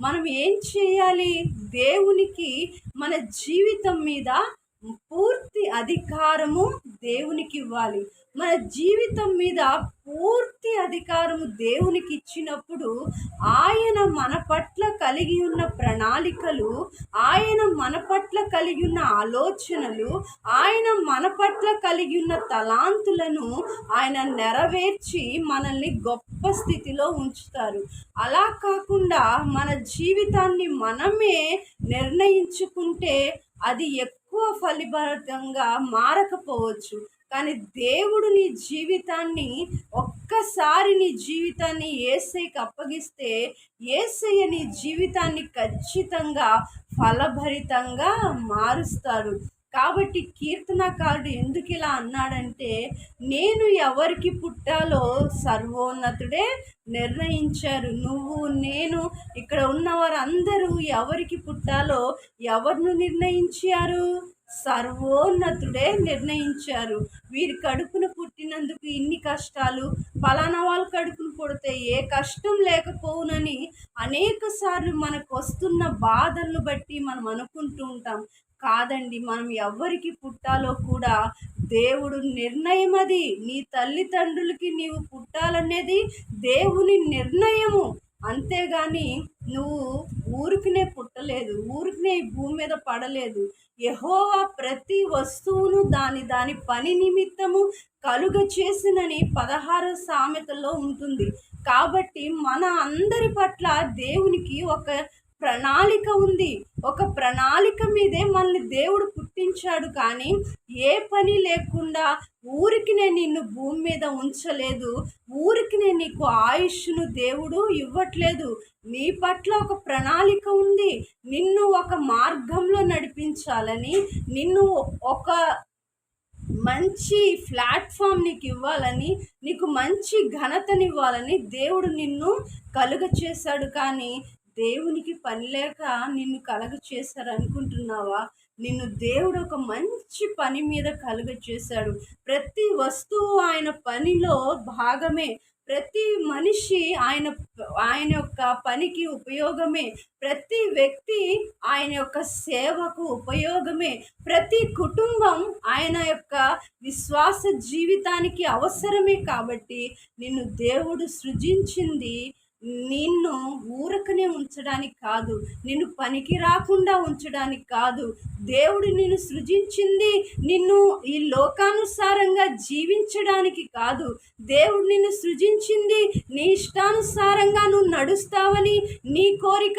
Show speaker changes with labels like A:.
A: మనం ఏం చేయాలి? దేవునికి మన జీవితం మీద పూర్తి అధికారము దేవునికి ఇవ్వాలి. మన జీవితం మీద పూర్తి అధికారము దేవునికి ఇచ్చినప్పుడు ఆయన మన పట్ల కలిగి ఉన్న ప్రణాళికలు ఆయన మన పట్ల కలిగి ఉన్న ఆలోచనలు ఆయన మన పట్ల కలిగి ఉన్న తలాంతులను ఆయన నెరవేర్చి మనల్ని గొప్ప స్థితిలో ఉంచుతారు. అలా కాకుండా మన జీవితాన్ని మనమే నిర్ణయించుకుంటే అది ఎక్కువ ఫలిభరితంగా మారకపోవచ్చు. కానీ దేవుడు నీ జీవితాన్ని ఒక్కసారి నీ జీవితాన్ని ఏసైకి అప్పగిస్తే ఏసయ్య నీ జీవితాన్ని ఖచ్చితంగా ఫలభరితంగా మారుస్తాడు. కాబట్టి కీర్తనకారుడు ఎందుకు ఇలా అన్నాడంటే నేను ఎవరికి పుట్టాలో సర్వోన్నతుడే నిర్ణయించారు. నువ్వు నేను ఇక్కడ ఉన్న వారందరూ ఎవరికి పుట్టాలో ఎవరిను నిర్ణయించారు? సర్వోన్నతుడే నిర్ణయించారు. వీరి కడుపును పుట్టినందుకు ఇన్ని కష్టాలు ఫలానా వాళ్ళ కడుపును పుడితే ఏ కష్టం లేకపోవునని అనేక సార్లు మనకు వస్తున్న బాధలను బట్టి మనం అనుకుంటూ ఉంటాం. కాదండి మనం ఎవరికి పుట్టాలో కూడా దేవుడు నిర్ణయం అది. నీ తల్లిదండ్రులకి నీవు పుట్టాలనేది దేవుని నిర్ణయము. అంతేగాని నువ్వు ఊరికినే పుట్టలేదు ఊరికినే ఈ భూమి మీద పడలేదు. యహోవా ప్రతి వస్తువును దాని దాని పని నిమిత్తము కలుగ చేసినని పదహారు సామెతల్లో ఉంటుంది. కాబట్టి మన అందరి పట్ల దేవునికి ఒక ప్రణాళిక ఉంది. ఒక ప్రణాళిక మీదే మనల్ని దేవుడు పుట్టించాడు కానీ ఏ పని లేకుండా ఊరికి నేను నిన్ను భూమి మీద ఉంచలేదు ఊరికి నేను నీకు ఆయుష్ను దేవుడు ఇవ్వట్లేదు. నీ పట్ల ఒక ప్రణాళిక ఉంది. నిన్ను ఒక మార్గంలో నడిపించాలని నిన్ను ఒక మంచి ప్లాట్ఫామ్ నీకు ఇవ్వాలని నీకు మంచి ఘనతనివ్వాలని దేవుడు నిన్ను కలుగ చేశాడు కానీ దేవునికి పని లేక నిన్ను కలగ చేశారు అనుకుంటున్నావా నిన్ను దేవుడు ఒక మంచి పని మీద కలుగ చేశాడు. ప్రతి వస్తువు ఆయన పనిలో భాగమే. ప్రతి మనిషి ఆయన ఆయన యొక్క పనికి ఉపయోగమే. ప్రతి వ్యక్తి ఆయన యొక్క సేవకు ఉపయోగమే. ప్రతి కుటుంబం ఆయన యొక్క విశ్వాస జీవితానికి అవసరమే కాబట్టి నిన్ను దేవుడు సృజించింది నిన్ను ఊరకనే ఉంచడానికి కాదు నిన్ను పనికి రాకుండా ఉంచడానికి కాదు. దేవుడు నిన్ను సృజించింది నిన్ను ఈ లోకానుసారంగా జీవించడానికి కాదు. దేవుడు నిన్ను సృజించింది నీ ఇష్టానుసారంగా నువ్వు నడుస్తావని నీ కోరిక